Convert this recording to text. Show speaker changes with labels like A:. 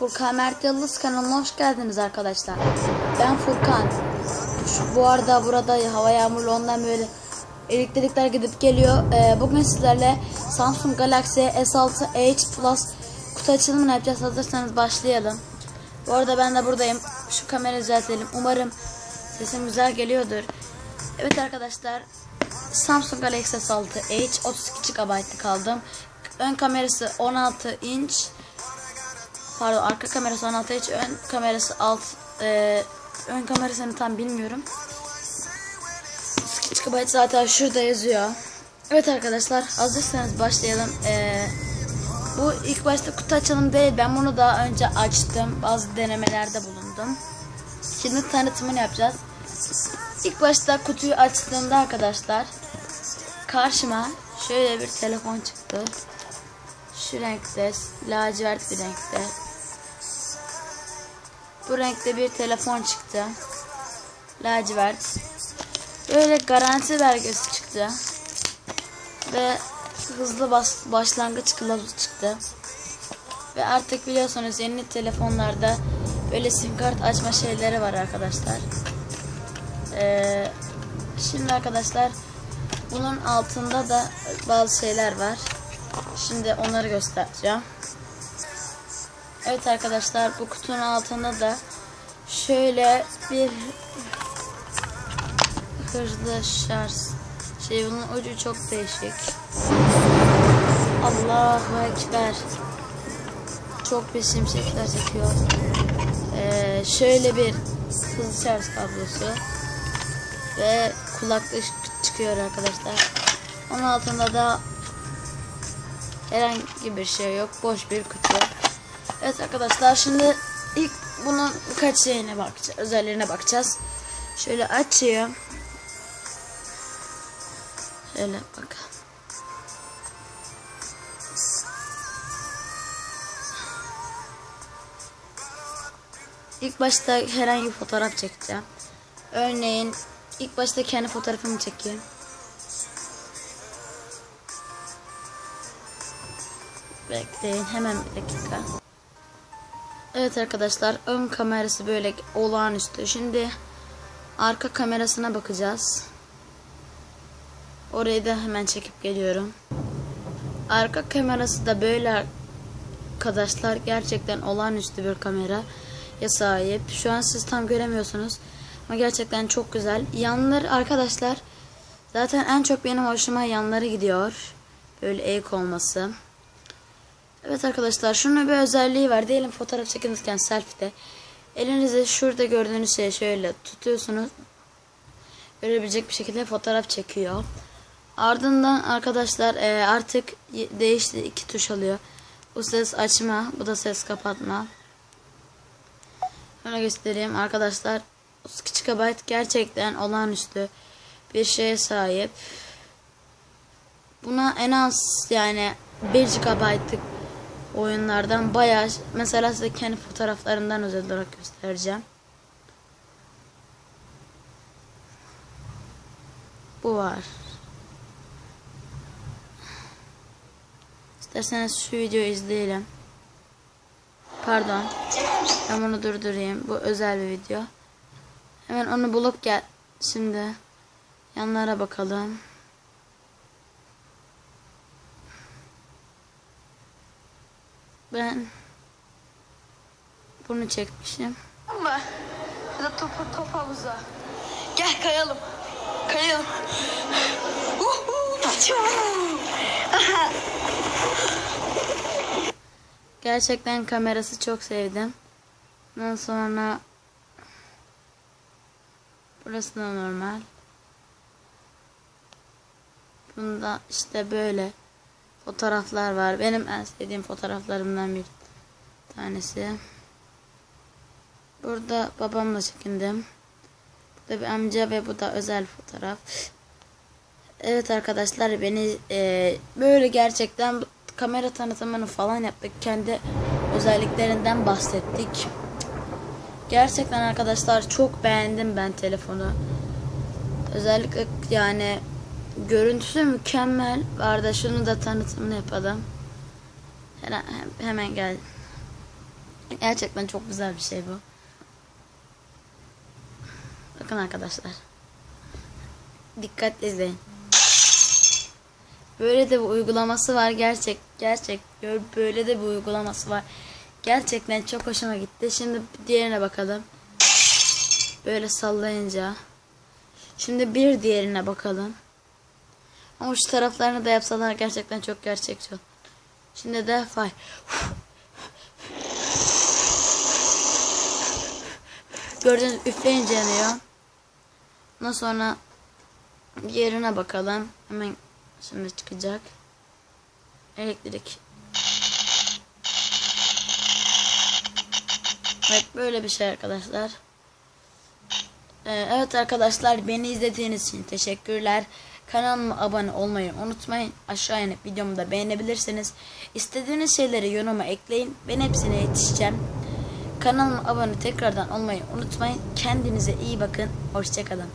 A: Furkan Mert Yıldız kanalına hoş geldiniz arkadaşlar. Ben Furkan. Şu, bu arada burada hava yağmurlu ondan böyle elektrikler gidip geliyor. Ee, bugün sizlerle Samsung Galaxy S6 Edge Plus kutu açılımını yapacağız. Hazırsanız başlayalım. Bu arada ben de buradayım. Şu kamerayı düzeltelim. Umarım sesim güzel geliyordur. Evet arkadaşlar. Samsung Galaxy S6 Edge 32 GB'lık aldım. Ön kamerası 16 inç. Pardon arka kamerası 16 inç. Ön kamerası alt. E, ön kamerasını tam bilmiyorum. 32 GB zaten şurada yazıyor. Evet arkadaşlar hazırsanız başlayalım. E, bu ilk başta kutu açalım değil. Ben bunu daha önce açtım. Bazı denemelerde bulundum. Şimdi tanıtımını yapacağız. İlk başta kutuyu açtığımda arkadaşlar karşıma şöyle bir telefon çıktı. Şu renkte, lacivert bir renkte. Bu renkte bir telefon çıktı. Lacivert. Böyle garanti belgesi çıktı. Ve hızlı bas başlangıç kılavuzu çıktı. Ve artık biliyorsunuz yeni telefonlarda böyle sim kart açma şeyleri var arkadaşlar. Ee, şimdi arkadaşlar bunun altında da bazı şeyler var. Şimdi onları göstereceğim. Evet arkadaşlar bu kutunun altında da şöyle bir hızlı şarj şey bunun ucu çok değişik. Allahu Ekber. Çok bir şimşekler çekiyor. Ee, şöyle bir hızlı şarj kablosu ve kulaklık çıkıyor arkadaşlar. Onun altında da herhangi bir şey yok. Boş bir kutu. Evet arkadaşlar şimdi ilk bunun birkaç şeyine bakacağız. Özelliğine bakacağız. Şöyle açayım. Şöyle bak. İlk başta herhangi bir fotoğraf çekeceğim. Örneğin ilk başta kendi fotoğrafımı çekeyim. Bekleyin hemen bir dakika. Evet arkadaşlar ön kamerası böyle olağanüstü. Şimdi arka kamerasına bakacağız. Orayı da hemen çekip geliyorum. Arka kamerası da böyle arkadaşlar gerçekten olağanüstü bir kamera ya sahip. Şu an siz tam göremiyorsunuz. Ama gerçekten çok güzel. Yanları arkadaşlar zaten en çok benim hoşuma yanları gidiyor. Böyle eğik olması. Evet arkadaşlar şunun bir özelliği var. Diyelim fotoğraf çekinirken selfie'de. Elinizi şurada gördüğünüz şey şöyle tutuyorsunuz. Görebilecek bir şekilde fotoğraf çekiyor. Ardından arkadaşlar e, artık değişti iki tuş alıyor. Bu ses açma, bu da ses kapatma. Şöyle göstereyim arkadaşlar. 32 GB gerçekten olağanüstü bir şeye sahip. Buna en az yani 1 GB'lık oyunlardan bayağı mesela size kendi fotoğraflarından özel olarak göstereceğim. Bu var. İsterseniz şu videoyu izleyelim. Pardon. Ben bunu durdurayım. Bu özel bir video. Hemen onu bulup gel. Şimdi yanlara bakalım. Ben bunu çekmişim.
B: mı? Ya da top, top havuza. Gel kayalım. Kayalım.
A: Gerçekten kamerası çok sevdim. Ondan sonra burası da normal. Bunda işte böyle fotoğraflar var. Benim en sevdiğim fotoğraflarımdan bir tanesi. Burada babamla çekindim. Burada bir amca ve bu da özel fotoğraf. Evet arkadaşlar beni e, böyle gerçekten kamera tanıtımını falan yaptık. Kendi özelliklerinden bahsettik. Gerçekten arkadaşlar çok beğendim ben telefonu. Özellikle yani görüntüsü mükemmel. Şunu da tanıtımını yapalım. Hemen, gel. Gerçekten çok güzel bir şey bu. Bakın arkadaşlar. Dikkatle izleyin. Böyle de bir uygulaması var gerçek gerçek böyle de bir uygulaması var. Gerçekten çok hoşuma gitti. Şimdi diğerine bakalım. Böyle sallayınca. Şimdi bir diğerine bakalım. Ama şu taraflarını da yapsalar gerçekten çok gerçekçi olur. Şimdi de fay. Gördüğünüz üfleyince yanıyor. Ondan sonra diğerine bakalım. Hemen şimdi çıkacak. Elektrik. Evet böyle bir şey arkadaşlar. Ee, evet arkadaşlar beni izlediğiniz için teşekkürler. Kanalıma abone olmayı unutmayın. Aşağı inip videomu da beğenebilirsiniz. İstediğiniz şeyleri yoruma ekleyin. Ben hepsine yetişeceğim. Kanalıma abone tekrardan olmayı unutmayın. Kendinize iyi bakın. Hoşçakalın.